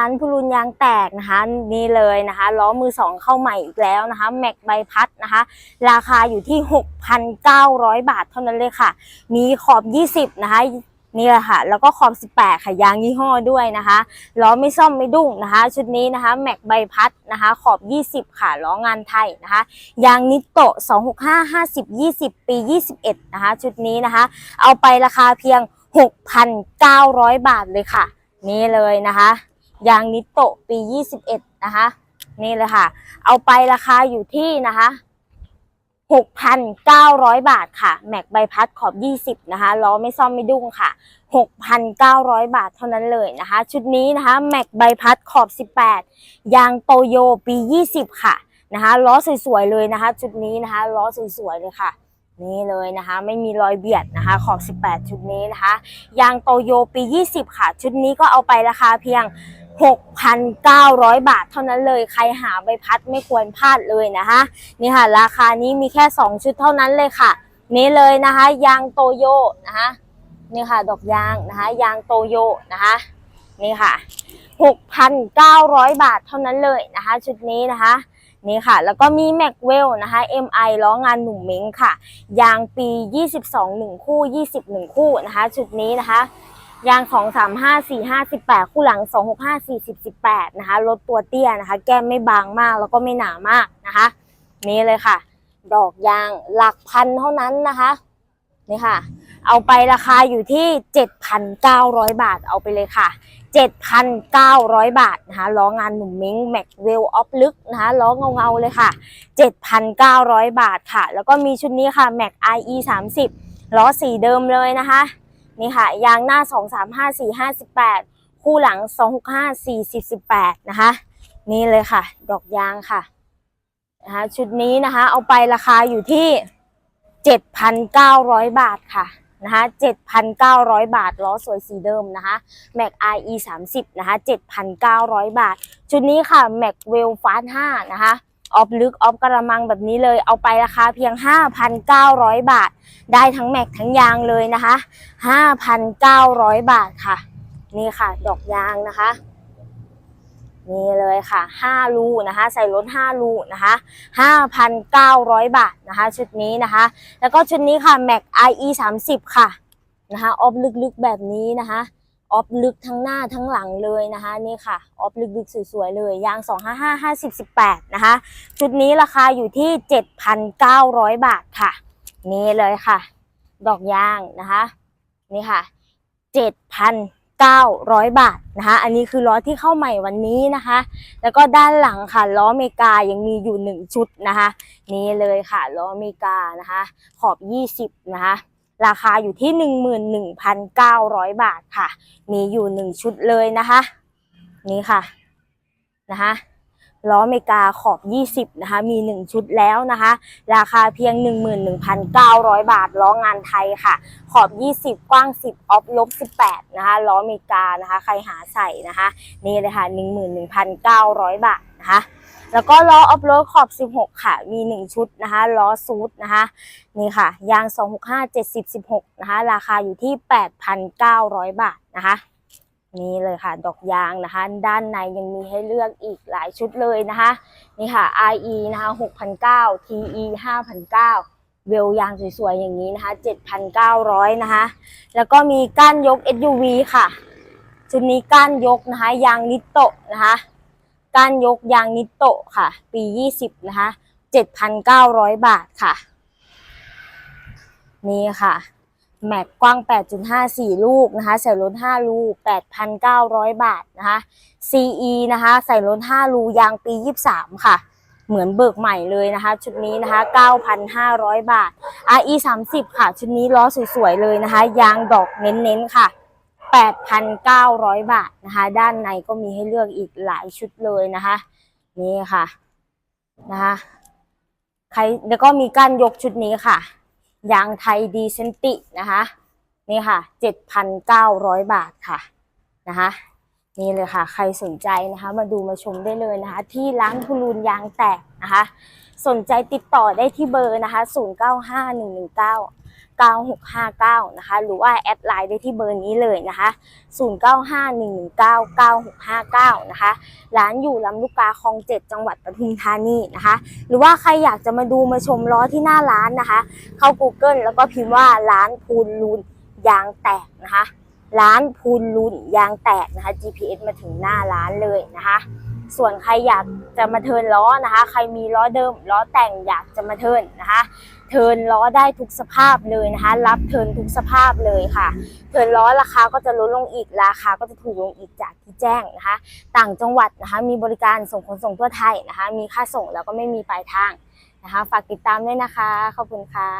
ร้านพูรุนยางแตกนะคะนี่เลยนะคะล้อมือสองเข้าใหม่อีกแล้วนะคะแม็กใบพัดนะคะ ราคาอยู่ที่ 6,900 บาทเท่านั้นเลยค่ะ มีขอบ 20 นะคะนี่แหละค่ะ แล้วก็ขอบ 18 ค่ะยางยี่ห้อด้วยนะคะล้อไม่ซ่อมไม่ดุ้งนะคะ ชุดนี้นะคะแม็กใบพัดนะคะ ขอบ 20 ค่ะล้องานไทยนะคะยางนิโตะ 265 50 20 ปี 21 นะคะ ชุดนี้นะคะ เอาไปราคาเพียง 6,900 บาทเลยค่ะ นี่เลยนะคะ ยางนิโตะปี 21 นะคะ นี่เลยค่ะ เอาไปราคาอยู่ที่นะคะ 6,900 บาทค่ะ แม็กใบพัดขอบ 20 นะคะ ล้อไม่ซ่อมไม่ดุ้งค่ะ 6,900 บาทเท่านั้นเลยนะคะ ชุดนี้นะคะ แม็กใบพัดขอบ 18 ยางโตโยปี 20 ค่ะนะคะล้อสวยๆเลยนะคะ ชุดนี้นะคะล้อสวยๆเลยค่ะนี่เลยนะคะไม่มีรอยเบียดนะคะขอบ 18 ชุดนี้นะคะยางโตโยปี 20 ค่ะ ชุดนี้ก็เอาไปราคาเพียง 6,900 บาทเท่านั้นเลย ใครหาใบพัดไม่ควรพลาดเลยนะคะนี่ค่ะ ราคานี้มีแค่ 2 ชุดเท่านั้นเลยค่ะ นี่เลยนะคะ ยางโตโยนะคะนี่ค่ะ ดอกยางนะคะ ยางโตโยนะคะนี่ค่ะ 6,900 บาทเท่านั้นเลยนะคะ ชุดนี้นะคะนี่ค่ะ แล้วก็มีแม็กเวลนะคะ MI ล้องานหนุ่มเม้งค่ะ ยางปี 22 1 คู่ 20 1 คู่นะคะ ชุดนี้นะคะ ยาง2 3 5 4 5 18คู่หลัง2 6 5 40 18นะคะรถตัวเตี้ยนะคะ แก้มไม่บางมากแล้วก็ไม่หนามากนะคะ นี่เลยค่ะ ดอกยางหลักพันเท่านั้นนะคะนี่ค่ะ เอาไปราคาอยู่ที่ 7,900 บาทเอาไปเลยค่ะ 7,900 บาทนะคะล้องานหนุ่มมิงแม็กเวลออฟลึกนะคะล้อเงาๆเลยค่ะ 7,900 บาทค่ะ แล้วก็มีชุดนี้ค่ะแม็ก IE 30ล้อสีเดิมเลยนะคะ นี่ค่ะ ยางหน้า 2 3 5 4 5 18 คู่หลัง 2 6 5 4 10 18 นะคะ นี่เลยค่ะ ดอกยางค่ะนะคะชุดนี้นะคะ เอาไปราคาอยู่ที่ 7,900 บาทค่ะนะคะ7,900 บาท ล้อสวยสีเดิมนะคะ Mac IE 30นะคะ7,900 บาท ชุดนี้ค่ะ Mac w e l f a s t 5นะคะ ออฟลึกออฟกระมังแบบนี้เลย เอาไปราคาเพียง 5,900 บาท ได้ทั้งแม็กทั้งยางเลยนะคะ 5,900 บาทค่ะ นี่ค่ะ ดอกยางนะคะนี่เลยค่ะ5รูนะคะใส่รถ5รูนะคะ5,900 บาทนะคะ ชุดนี้นะคะ แล้วก็ชุดนี้ค่ะ Mac IE 30 ค่ะนะคะออฟลึกๆแบบนี้นะคะ ออฟลึกทั้งหน้าทั้งหลังเลยนะคะนี่ค่ะออฟลึกๆสวยๆเลยยาง 255 50 18 นะคะ ชุดนี้ราคาอยู่ที่ 7,900 บาทค่ะ นี่เลยค่ะ ดอกยางนะคะนี่ค่ะ 7,900 บาทนะคะ อันนี้คือล้อที่เข้าใหม่วันนี้นะคะ แล้วก็ด้านหลังค่ะล้ออเมริกายังมีอยู่ 1 ชุดนะคะ นี่เลยค่ะล้ออเมริกานะคะ ขอบ 20 นะคะ ราคาอยู่ที่ 11,900 บาทค่ะ มีอยู่ 1 ชุดเลยนะคะ นี่ค่ะนะคะล้ออเมริกาขอบ 20 นะคะ มี 1 ชุดแล้วนะคะ ราคาเพียง 11,900 บาท ล้องานไทยค่ะ ขอบ 20 กว้าง 10 ออฟลบ 18 นะคะ ล้ออเมริกานะคะ ใครหาใส่นะคะ นี่เลยค่ะ 11,900 บาทนะคะ แล้วก็ล้อออฟโรดขอบ 16 ค่ะ มี 1 ชุดนะคะล้อซูดนะคะนี่ค่ะ ยาง 265 70 16 นะคะ ราคาอยู่ที่ 8,900 บาทนะคะนี่เลยค่ะ ดอกยางนะคะ ด้านในยังมีให้เลือกอีกหลายชุดเลยนะคะ นี่ค่ะ IE นะคะ6,900 TE 5,900เวลยางสวยๆ อย่างนี้นะคะ 7,900 นะคะ แล้วก็มีก้านยก SUV ค่ะ ชุดนี้ก้านยกนะคะ ยางนิโตะนะคะ ก้านยกยางนิโตะค่ะ ปี 20 นะคะ 7,900 บาทค่ะ นี่ค่ะ แม็กกว้าง 8.5 4 ลูกนะคะ ใส่รถ5ลูก8,900 บาทนะคะ CE นะคะ ใส่รถ5ลูยางปี 23 ค่ะ เหมือนเบิกใหม่เลยนะคะ ชุดนี้นะคะ 9,500 บาท RE 30 ค่ะ ชุดนี้ล้อสวยๆเลยนะคะ ยางดอกเน้นๆค่ะ 8,900 บาทนะคะ ด้านในก็มีให้เลือกอีกหลายชุดเลยนะคะ นี่ค่ะนะคะใครแล้วก็มีก้านยกชุดนี้ค่ะยางไทยดีเซนตินะคะ นี่ค่ะ 7,900 บาทค่ะนะคะ นี่เลยค่ะ ใครสนใจนะคะ มาดูมาชมได้เลยนะคะ ที่ร้านพูลูนยางแตกนะคะ สนใจติดต่อได้ที่เบอร์นะคะ 095119 9659 นะคะ หรือว่าแอดไลน์ได้ที่เบอร์นี้เลยนะคะ 0951199659 นะคะ ร้านอยู่ลำลูกกาคลองเจ็ดจังหวัดปทุมธานีนะคะ หรือว่าใครอยากจะมาดูมาชมล้อที่หน้าร้านนะคะ เข้า Google แล้วก็พิมพ์ว่าร้านพูนลูนยางแตกนะคะ ร้านพูนลูนยางแตกนะคะ GPS มาถึงหน้าร้านเลยนะคะ ส่วนใครอยากจะมาเทินล้อนะคะ ใครมีล้อเดิมล้อแต่งอยากจะมาเทินนะคะ เทินล้อได้ทุกสภาพเลยนะคะ รับเทินทุกสภาพเลยค่ะ เทินล้อราคาก็จะลดลงอีกราคาก็จะถูกลงอีกจากที่แจ้งนะคะ ต่างจังหวัดนะคะ มีบริการส่งขนส่งทั่วไทยนะคะ มีค่าส่งแล้วก็ไม่มีปลายทางนะคะ ฝากติดตามด้วยนะคะ ขอบคุณค่ะ